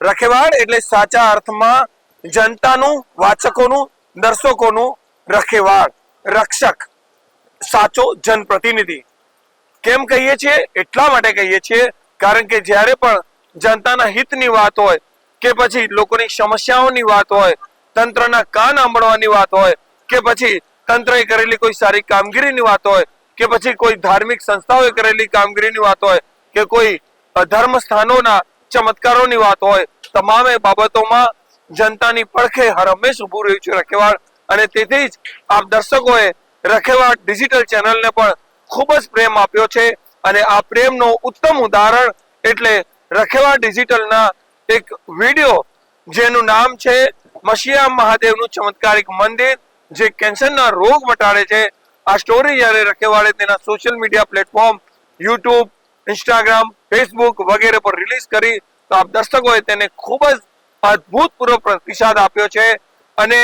રખેવાળ એટલે સાચા અર્થમાં જનતાનું, વાચકોનું, દર્શકોનું રખેવાળ, રક્ષક, સાચો જનપ્રતિનિધિ. કેમ કહીએ છીએ? એટલા માટે કહીએ છીએ, કારણ કે જ્યારે પણ જનતાના હિતની વાત હોય કે પછી લોકોની સમસ્યાઓની વાત હોય, તંત્રના કાન આંબળવાની વાત હોય, કે પછી તંત્રએ કરેલી કોઈ સારી કામગીરીની વાત હોય, કે પછી કોઈ ધાર્મિક સંસ્થાઓએ કરેલી કામગીરીની વાત હોય, કે કોઈ ધર્મ સ્થાનોના ચમત્કારોની વાત હોય, તમામે બાબતોમાં જનતાની પડખે હર હંમેશ ઉભું રહ્યું છે રખેવાળ. અને તેથી જ આપ દર્શકોએ રખેવાળ ડિજિટલ ચેનલને પણ ખૂબ જ પ્રેમ આપ્યો છે. અને આ પ્રેમનો ઉત્તમ ઉદાહરણ એટલે રખેવાળ ડિજિટલના એક વીડિયો, જેનું નામ છે મશિયા મહાદેવનું ચમત્કારિક મંદિર, જે કેન્સરના રોગ મટાડે છે. આ સ્ટોરી જ્યારે રખેવાળે તેના social media platform, YouTube Instagram Facebook વગેરે પર રિલીઝ કરી. તો આપ દર્શકોએ તેને ખૂબ જ અદ્ભુતપૂર્વ પ્રતિસાદ આપ્યો છે. અને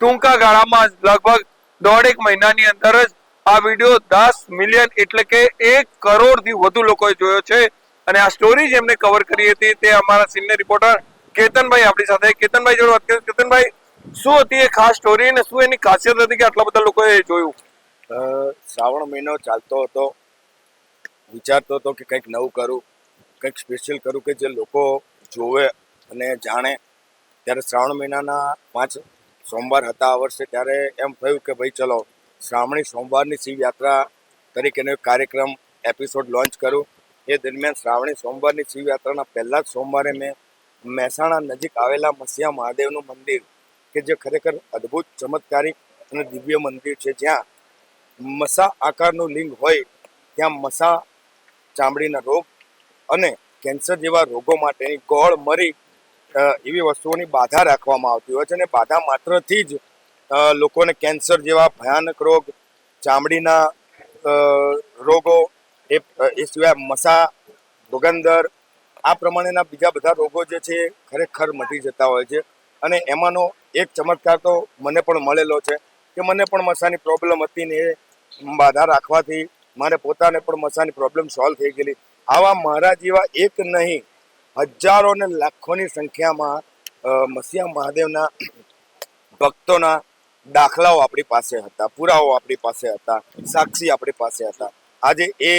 ટૂંકા ગાળામાં લગભગ દોઢેક મહિનાની અંદર જ આ વીડિયો દસ મિલિયન એટલે કે એક કરોડથી વધુ લોકોએ જોયો છે. અને આ સ્ટોરી જેમને કવર કરી હતી તે અમારા સિનિયર રિપોર્ટર કેતનભાઈ આપણી સાથે. કેતનભાઈ જોડે વાત કરી કેતનભાઈ, શું હતી એ ખાસ સ્ટોરી અને શું એની ખાસિયત હતી કે આટલા બધા લોકોએ જોયું? શ્રાવણ મહિનો ચાલતો હતો. વિચારતો હતો કે કંઈક નવું કરું, કંઈક સ્પેશિયલ કરું કે જે લોકો જોવે અને જાણે. ત્યારે શ્રાવણ મહિનાના પાંચ સોમવાર હતા આ વર્ષે, ત્યારે એમ થયું કે ભાઈ ચલો, શ્રાવણી સોમવારની શિવ યાત્રા તરીકેનો એક કાર્યક્રમ એપિસોડ લોન્ચ કરું. એ દરમિયાન શ્રાવણી સોમવારની શિવ યાત્રાના પહેલા જ સોમવારે મેં મહેસાણા નજીક આવેલા મસિયા મહાદેવનું મંદિર, કે જે ખરેખર અદ્ભુત ચમત્કારિક અને દિવ્ય મંદિર છે. જ્યાં મસા આકારનું લિંગ હોય, ત્યાં મસા ચામડીના રોગ અને કેન્સર જેવા રોગો માટેની ગોળ મરી એવી વસ્તુઓની બાધા રાખવામાં આવતી હોય છે અને બાધા માત્રથી જ લોકોને કેન્સર જેવા ભયાનક રોગ, ચામડીના રોગો, એ એ સિવાય મસા ભોગંદર આ પ્રમાણેના બીજા બધા રોગો જે છે ખરેખર મટી જતા હોય છે. અને એમાંનો એક ચમત્કાર તો મને પણ મળેલો છે કે મને પણ મસાની પ્રોબ્લેમ હતી ને એ બાધા રાખવાથી મારે પોતાને પણ મસાની પ્રોબ્લેમ સોલ્વ થઈ ગયેલી. આવા મારા જેવા એક નહીં હજારો ને લાખોની સંખ્યામાં મસિયા મહાદેવના ભક્તોના દાખલાઓ આપણી પાસે હતા પુરાવો આપણી પાસે હતા, સાક્ષી આપણી પાસે હતા. આજે એ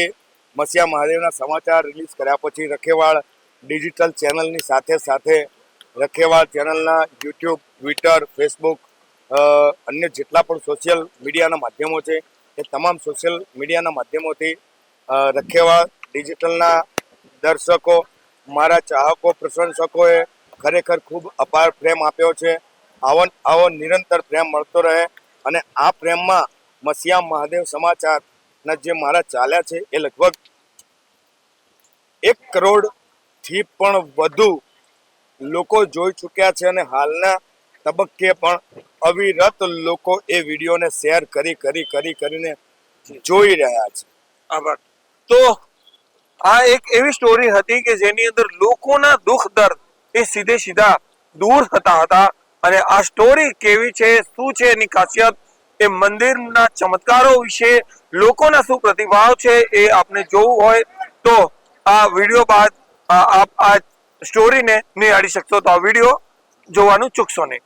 મસિયા મહાદેવના સમાચાર રિલીઝ કર્યા પછી રખેવાળ ડિજિટલ ચેનલની સાથે સાથે રખેવાળ ચેનલના યુટ્યુબ ટ્વિટર ફેસબુક અન્ય જેટલા પણ સોશિયલ મીડિયાના માધ્યમો છે એ તમામ સોશિયલ મીડિયાના માધ્યમોથી રખેવા ડિજિટલના દર્શકો, મારા ચાહકો, પ્રશંસકોએ ખરેખર ખૂબ અપાર પ્રેમ આપ્યો છે. આવો આવો નિરંતર પ્રેમ મળતો રહે અને આ પ્રેમમાં મસિયા મહાદેવ સમાચારના જે મારા ચાલ્યા છે એ લગભગ એક કરોડથી પણ વધુ લોકો જોઈ ચૂક્યા છે અને હાલના તબક્કે પણ અવિરત લોકો એ વિડીયોને શેર કરી કરી કરી, કરીને જોઈ રહ્યા છે. આભાર. તો આ એક એવી સ્ટોરી હતી કે જેની અંદર લોકોના દુઃખ દર્દ એ સીધે સીધા દૂર થતા હતા અને આ સ્ટોરી કેવી છે, શું છે, એની ખાસિયત એ મંદિરના ચમત્કારો વિશે લોકોના શું પ્રતિભાવ છે એ આપને જોવું હોય તો આ વીડિયો બાદ આપ આ સ્ટોરીને નિહાળી શકશો તો આ વીડિયો જોવાનું ચૂકશો નહીં.